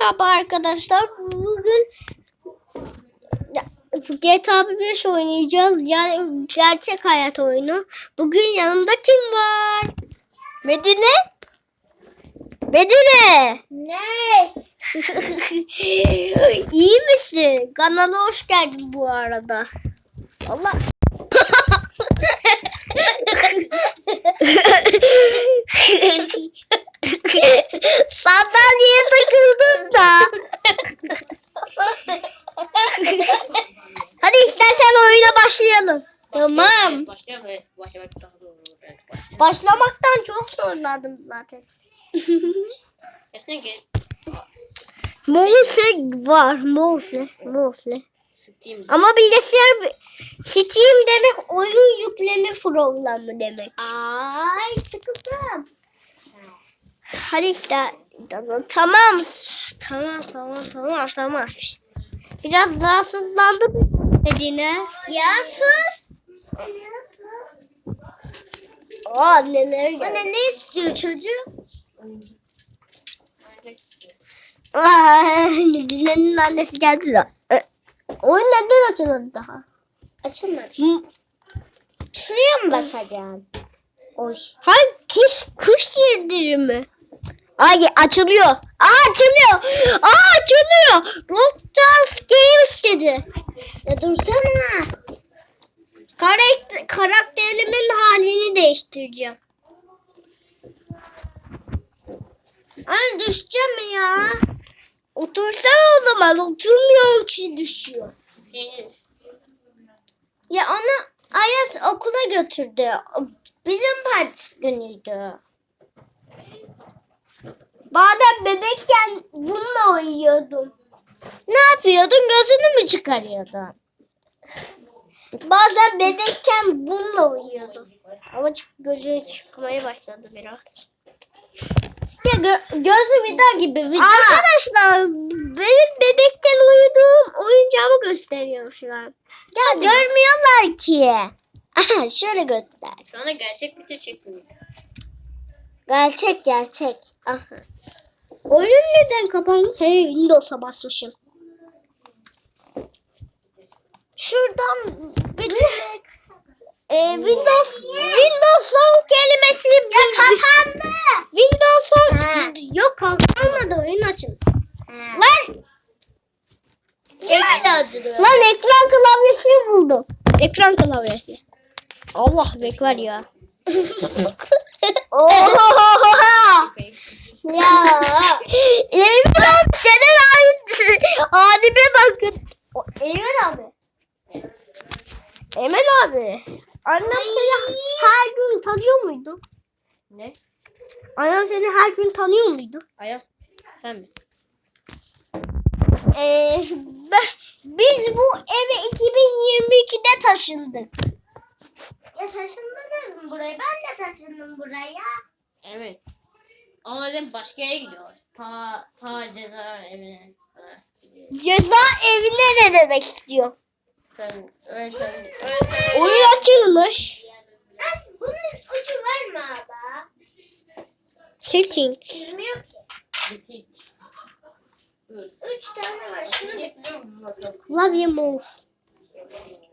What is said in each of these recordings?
Merhaba arkadaşlar. Bugün GTA 5 oynayacağız. Yani gerçek hayat oyunu. Bugün yanımda kim var? Medine? Medine! Ne? İyi misin? Kanala hoş geldin bu arada. Allah. Sandalyeye takıldım da. Hadi istersen oyuna başlayalım. Tamam. Başlayalım evet. Başlamak daha doğru. Evet başlayalım. Başlamaktan çok zorladım zaten. Gerçekten ki Mouse var. Mouse. Mouse. Steam. Ama bilgisayar Steam demek oyun yükleme programı demek. Ay sıkıldım. Hadi işte tamam tamam tamam tamam tamam tamam. Biraz rahatsızlandım dediğine. Ya sus. Aa neler geldi. Anne ne istiyor çocuk? Aa, Dile'nin annesi geldi de. Oyun neden açılmadı daha? Açılmadı. Hı, Şuraya mı basacağım? Oy. Hayır kuş, kuş girdirimi. Ay açılıyor. Aa açılıyor. Aa açılıyor. Rockstars Games dedi. Ya dursana. Karakter, karakterimin halini değiştireceğim. Anne düşeceğim ya. Otursana o zaman. Oturmuyor ki düşüyor. Ya onu Ayaz okula götürdü. Bizim partisi günüydü. Bazen bebekken bununla oynuyordum. Ne yapıyordun? Gözünü mü çıkarıyordun? Bazen bebekken bununla uyuyordum. Ama çık gözü çıkmaya başladı biraz. Ya gö- gözü vida gibi vida. Arkadaşlar benim bebekken uyuduğum oyuncağımı gösteriyorum şu an. Ya görmüyorlar ki. Aha, şöyle göster. Şu anda gerçek video çekiyor. Gerçek gerçek. Aha. Oyun neden kapandı? Hey Windows'a basmışım. Şuradan bir Ee, Windows Windows son kelimesi ya kapandı. Windows son Ha. yok kalkmadı oyun açın. Lan. Lan Ekran lan ekran klavyesi buldum. Ekran klavyesi. Allah bekler ya. Oha! ya. Emin abi senin halin- halime bakın. O, Eymen abi. Eymen abi. Annem seni her gün tanıyor muydu? Ne? Annem seni her gün tanıyor muydu? Ayaz sen mi? Ee, ben- biz bu eve 2022'de taşındık. Ya taşındınız mı buraya? Ben de taşındım buraya. Evet. Ama neden başka yere gidiyor? Ta ta ceza evine. Ceza evine ne demek istiyor? Sen öyle sen Oyun açılmış. Nasıl? Bunun ucu var mı abi? Settings. Ki. bitik. Üç tane var. Şunu Şimdi siliyor mu bakalım? Klavye mouse.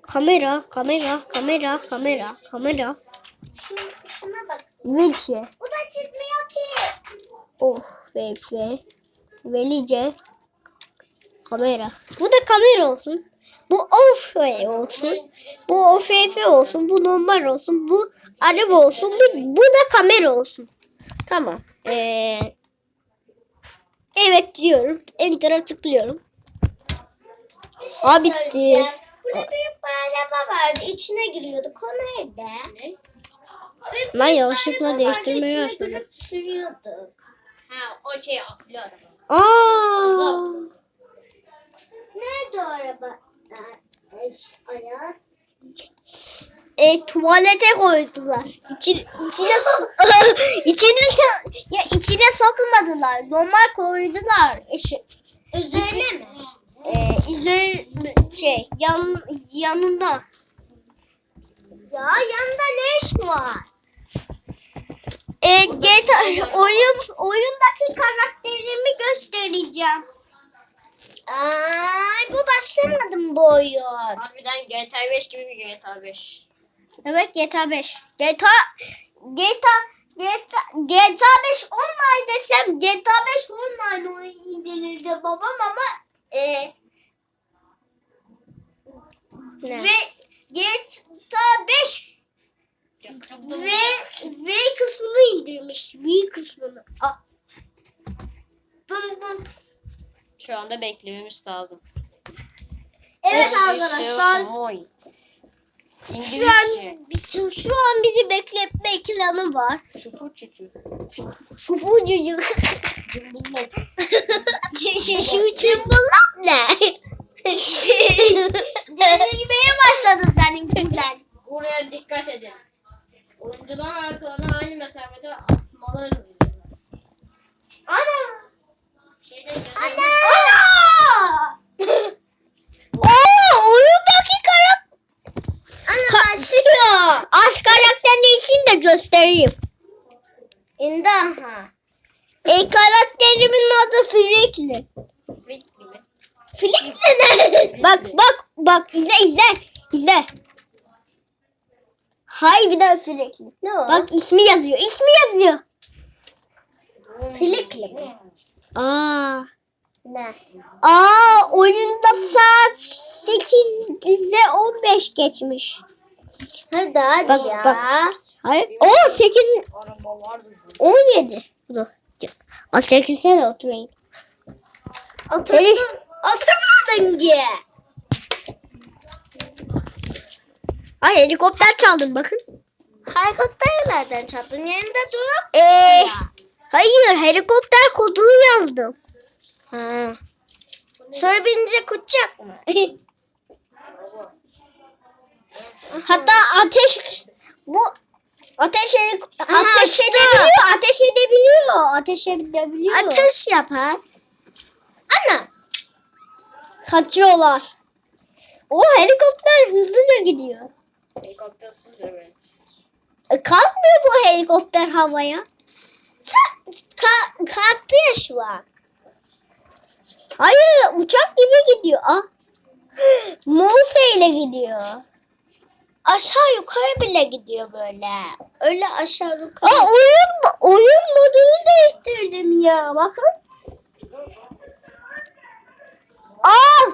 Kamera, kamera, kamera, kamera, kamera. şu, şuna bak. Wilke. Bu da çizmiyor ki. Oh, VF. Velice. Kamera. Bu da kamera olsun. Bu OFF olsun. Bu OFF olsun. Bu normal olsun. Bu araba olsun. Bu, bu da kamera olsun. Tamam. Ee, evet diyorum. Enter'a tıklıyorum. Şey Aa, bitti. Burada büyük bir araba vardı. İçine giriyorduk. O nerede? Bir Lan yanlışlıkla değiştirmeye içine başladım. girip sürüyorduk. Ha o şey akıllı araba. Aa! Nerede o araba? Ayaz. E, tuvalete koydular. İçine, içine, içine, so- ya içine sokmadılar. Normal koydular. Eşi, Üzerine mi? e, üzeri, şey, yan, yanında. Ya yanında ne iş var? E, GTA, oyun, oyundaki karakterimi göstereceğim. Ay bu başlamadı mı bu oyun? Harbiden GTA 5 gibi bir GTA 5. Evet GTA 5. GTA GTA GTA GTA 5 online desem GTA 5 online oyun indirirdi babam ama e, Ne? ve GTA 5 ve V kısmını indirmiş. V kısmını. Ah. Bum bum. Şu anda beklememiz lazım. Evet arkadaşlar. Şu an şu, şu an bizi bekletme ekranı var. Çupu çuçu. Şu bu çocuk. Cumbullop. Şu şu şu çımbıllak ne? Delirmeye başladın senin güzel. Buraya dikkat edin. Oyuncular arkalarına aynı mesafede atmaları Ana. Şeyde yazıyor. Ana. Oo, oyundaki karakter. Ana başlıyor. Az karakterin ismini de göstereyim. İndi aha. E karakterimin adı gibi. Frikli ne? bak bak bak izle izle izle. Hay bir daha Frikli. Ne o? Bak ismi yazıyor. ismi yazıyor. Filikli mi? Aa. Ne? Aa oyunda saat 8'e 15 geçmiş. Hadi hadi Bak ya. bak. Hayır. O 8 Araba vardı. 17. Dur. Az çekilsene oturayım. Herif. Oturmadın ki. Ay helikopter çaldım bakın. Helikopteri nereden çaldın? Yerinde durup. Ee, hayır helikopter kodunu yazdım. Ha. Sonra binince kucak mı? Hatta ateş bu ateş helik- Aha, ateş edebiliyor, ateş edebiliyor, ateş edebiliyor. Ateş yapar. Ana. Kaçıyorlar. O helikopter hızlıca gidiyor. Helikoptersız evet. E, kalkmıyor bu helikopter havaya. Ka kalktı ya şu an. Hayır uçak gibi gidiyor. Ah. Mouse ile gidiyor. Aşağı yukarı bile gidiyor böyle. Öyle aşağı yukarı. Aa oyun oyun modunu değiştirdim ya. Bakın.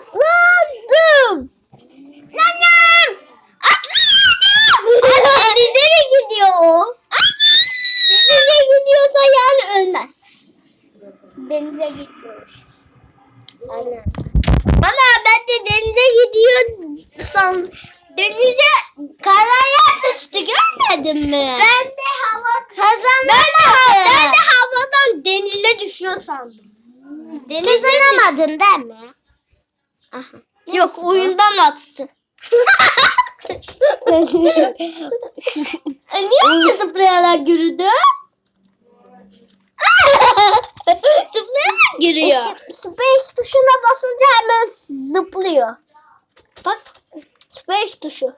Aslandım. Nanam. Atladım. Ana nereye gidiyor o? Denize gidiyorsa yani ölmez. Denize gitmiyormuş. Aynen. Ana ben de denize gidiyor san denize Karaya düştü görmedin mi? ben de hava Kazanamadı. ben de, ben de havadan denize düşüyor sandım. Kazanamadın değil mi? Aha. Yok oyundan attı. E niye öyle zıplayarak yürüdü? zıplayarak yürüyor. E, space tuşuna basınca hemen zıplıyor. Bak space tuşu.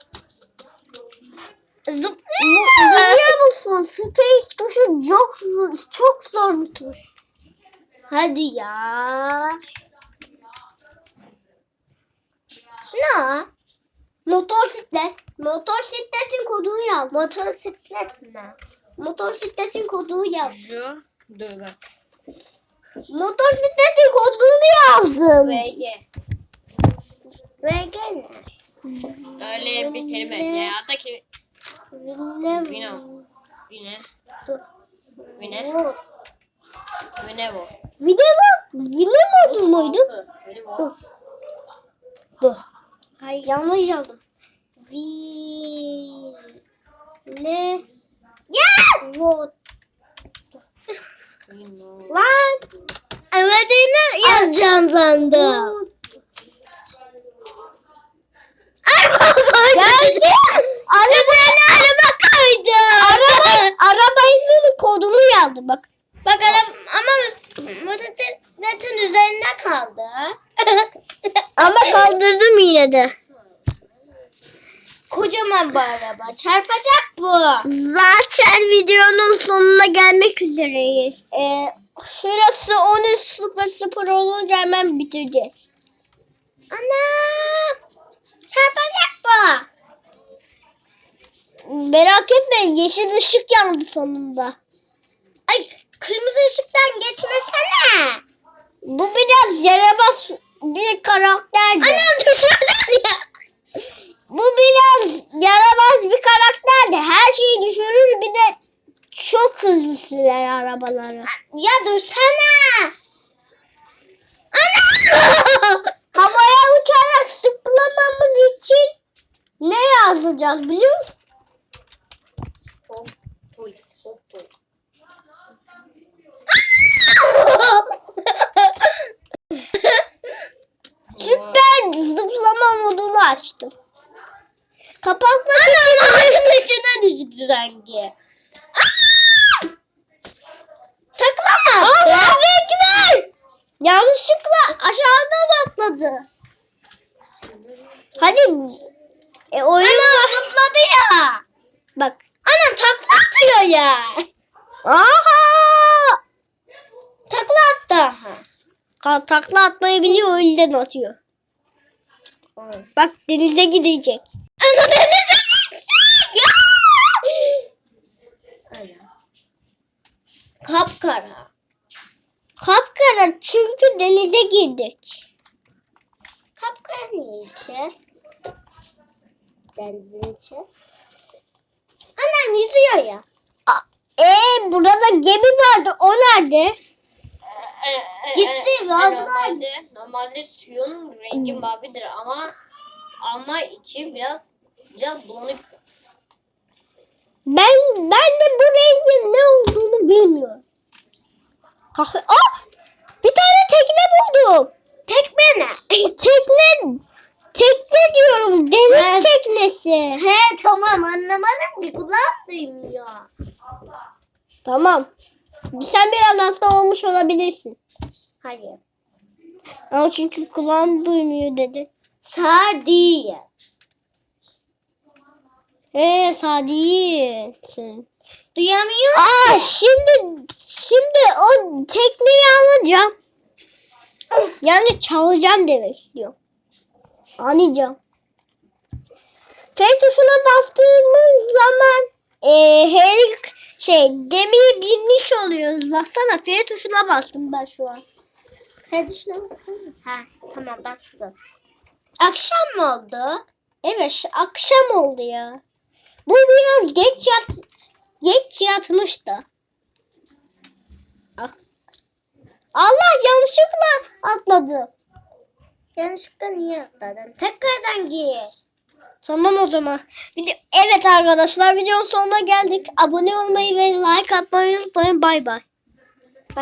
Zıplıyor. Biliyor musun? Space tuşu çok çok zor bir tuş. Hadi ya. Ne? Motosiklet. Motosikletin kodunu yaz. Motosiklet mi? Motosikletin kodunu yaz. Dur bak. Motosikletin kodunu yazdım. VG. VG ne? Öyle bir kelime. Ya da ki. Ne? Vino. Vine. Dur. Vine. Vine Video Vine modu muydu? Dur. Dur. Hayır yanlış yazdım. Vi ne? Ya! Vot. Lan. Emre'dini yazacaksın sandım. Vot. Geldi. Üzerine araba koydu. Araba, arabanın kodunu yazdı bak. Bak araba ama motosikletin üzerine kaldı. Ama kaldırdım yine de. Kocaman bu araba. Çarpacak bu. Zaten videonun sonuna gelmek üzereyiz. Ee, şurası 13.00 olunca hemen bitireceğiz. Anam. Çarpacak bu. Merak etme yeşil ışık yandı sonunda. Ay kırmızı ışıktan geçmesene. Bu biraz yaramaz bir karakterdi. Anam dışarıdan ya. Bu biraz yaramaz bir karakterdi. Her şeyi düşürür bir de çok hızlı sürer arabaları. Ya dursana. Anam. Havaya uçarak zıplamamız için ne yazacağız biliyor musun? Hop toy. Hop toy. Süper zıplama modunu açtım. Kapatma. Anam ağacın içine düştü sanki. Aa! Takla mı attı? Allah ekber. Yanlışlıkla aşağıdan atladı. Hadi. E, oyun Anam zıpladı ya. Bak. Anam takla atıyor ya. Aha. Takla attı. aha. Ka- Takla atmayı biliyor o yüzden atıyor. Bak denize gidecek. Ana denize gidecek. Kapkara. Kapkara çünkü denize girdik. Kapkara ne içi? Denizin içi. Anam yüzüyor ya. Ee burada gemi vardı. O nerede? Gitti, yolcular. Normalde, normalde suyun rengi mavidir ama ama içi biraz biraz bulanık. Ben ben de bu rengin ne olduğunu bilmiyorum. Kahve. Aa! Bir tane tekne buldum. Tekme ne? tekne. Tekne diyorum. Deniz teknesi. He tamam anlamadım ki kulağım duymuyor. Tamam. Sen biraz hasta olmuş olabilirsin. Hayır. Ama çünkü kulağın duymuyor dedi. Sardiye. Ee sadiyesin. Duyamıyor. Aa şimdi şimdi o tekneyi alacağım. Yani çalacağım demek istiyorum. Anlayacağım. F tuşuna bastığımız zaman e, her şey gemiye binmiş oluyoruz. Baksana F tuşuna bastım ben şu an. He düşünemezsin. Ha tamam bastım. Akşam mı oldu? Evet akşam oldu ya. Bu biraz geç yat geç yatmış da. Ah. Allah yanlışlıkla atladı. Yanlışlıkla niye atladın? Tekrardan gir. Tamam o zaman. Evet arkadaşlar videonun sonuna geldik. Abone olmayı ve like atmayı unutmayın. Bay bay.